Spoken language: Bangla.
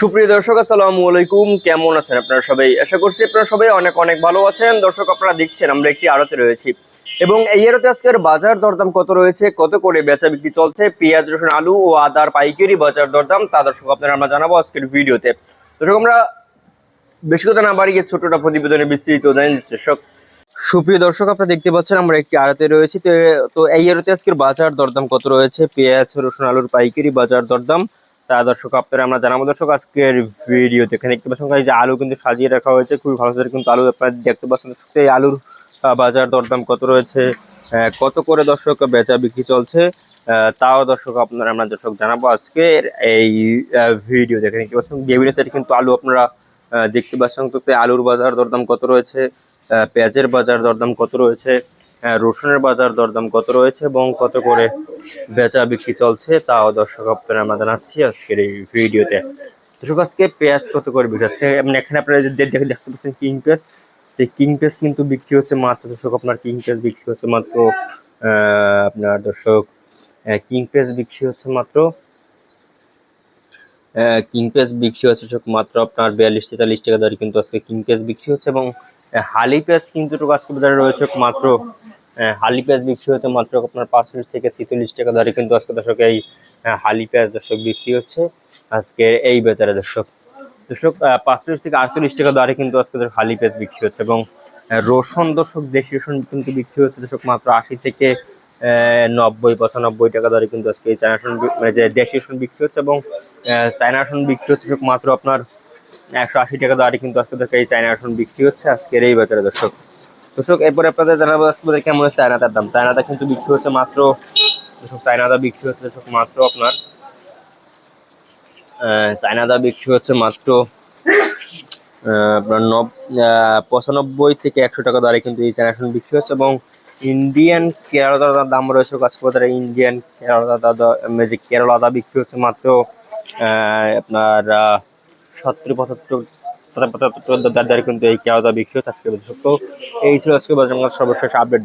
সুপ্রিয় দর্শক, আসসালামু আলাইকুম। কেমন আছেন আপনারা সবাই? আশা করছি আপনারা সবাই অনেক অনেক ভালো আছেন। দর্শক, আপনারা দেখছেন, আমরা একটি আড়তে রয়েছি। এবং এই আড়তে আজকের বাজার দরদাম কত রয়েছে, কত করে বেচা বিক্রি চলছে, পেঁয়াজ, রসুন, আলু ও আদার পাইকারি বাজার দরদাম তা দর্শক, আপনারা আমরা জানাব আজকের ভিডিওতে। দর্শক, আমরা বেশি কথা না বাড়িয়ে ছোটটা প্রতিবেদনে বিস্তৃত দেন দর্শক, সুপ্রিয় দর্শক, আপনারা দেখতে পাচ্ছেন, আমরা একটি আড়তে রয়েছি। তো এই আড়তে আজকের বাজার দরদাম কত রয়েছে, পেঁয়াজ, রসুন, আলুর পাইকারি বাজার দরদাম তা দর্শক, আপনারা আমরা জানাব, দর্শক, আজকের ভিডিওতে এখানে দেখতে পাচ্ছেন যে আলু কিন্তু সাজিয়ে রাখা হয়েছে, খুবই ভালো সাথে কিন্তু আলু আপনারা দেখতে পাচ্ছেন। দর্শক, এই আলুর বাজার দরদাম কত রয়েছে কত করে দর্শক বেচা বিক্রি চলছে তাও দর্শক আপনারা আমরা দর্শক জানাব আজকের এই ভিডিও দেখে দেখতে পাচ্ছেন বিভিন্ন সাইডে কিন্তু আলু আপনারা দেখতে পাচ্ছেন, তো আলুর বাজার দরদাম কত রয়েছে পেঁয়াজের বাজার দরদাম কত রয়েছে রসুনের বাজার দরদাম কত রয়েছে এবং কত করে বেচা বিক্রি চলছে তাও দর্শক আপনারা আমরা জানাচ্ছি আজকের এই ভিডিওতে। দর্শক, আজকে পেঁয়াজ কত করে বিক্রি আজকে মানে এখানে আপনারা যে দেখে দেখতে পাচ্ছেন কিং পেঁয়াজ, সেই কিং পেঁয়াজ কিন্তু বিক্রি হচ্ছে মাত্র, দর্শক, আপনার কিং পেঁয়াজ বিক্রি হচ্ছে মাত্র আপনার দর্শক কিং পেঁয়াজ বিক্রি হচ্ছে মাত্র কিং পেঁয়াজ বিক্রি হচ্ছে, দর্শক, মাত্র আপনার বিয়াল্লিশ তেতাল্লিশ টাকা দরে কিন্তু আজকে কিং পেঁয়াজ বিক্রি হচ্ছে এবং হালি পেঁয়াজ কিন্তু আজকে বাজারে রয়েছে মাত্র হালি পেঁয়াজ বিক্রি হচ্ছে মাত্র আপনার পাঁচচল্লিশ থেকে ছেচল্লিশ টাকা ধরে কিন্তু আজকে দর্শক এই হালি পেঁয়াজ দর্শক বিক্রি হচ্ছে। আজকে এই বাজারে দর্শক। দর্শক পাঁচচল্লিশ থেকে আটচল্লিশ টাকা দরে কিন্তু আজকে হালি পেঁয়াজ বিক্রি হচ্ছে এবং রসুন দর্শক দেশি রসুন কিন্তু বিক্রি হচ্ছে দর্শক মাত্র আশি থেকে নব্বই পঁচানব্বই টাকা দরে কিন্তু আজকে এই চায়না মানে যে দেশি রসুন বিক্রি হচ্ছে এবং আহ, চায়না রসুন বিক্রি হচ্ছে দর্শক মাত্র আপনার একশো আশি টাকা দরে কিন্তু আজকে দর্শক এই চায়না বিক্রি হচ্ছে আজকের এই বাজারে দর্শক। দর্শক এরপরে আপনাদের জানাব আজকে বাজারে কেমন হচ্ছে চায়নাটার দাম। চায়নাটা কিন্তু বিক্রি হচ্ছে মাত্র দর্শক চায়নাটা বিক্রি হচ্ছে দর্শক মাত্র আপনার আহ, চায়নাটা বিক্রি হচ্ছে মাত্র আপনার নব পঁচানব্বই থেকে একশো টাকা দরে কিন্তু এই চায়না বিক্রি হচ্ছে এবং ইন্ডিয়ান কেরালাদার দাম রয়েছে কাজকে বাজারে ইন্ডিয়ান কেরালাদা যে কেরালাদা বিক্রি হচ্ছে মাত্র আপনার সত্তর পঁচাত্তর পঁচাত্তর দরে কিন্তু এই কেরালাদা বিক্রি হচ্ছে আজকে এই ছিল আজকে সর্বশেষ আপডেট।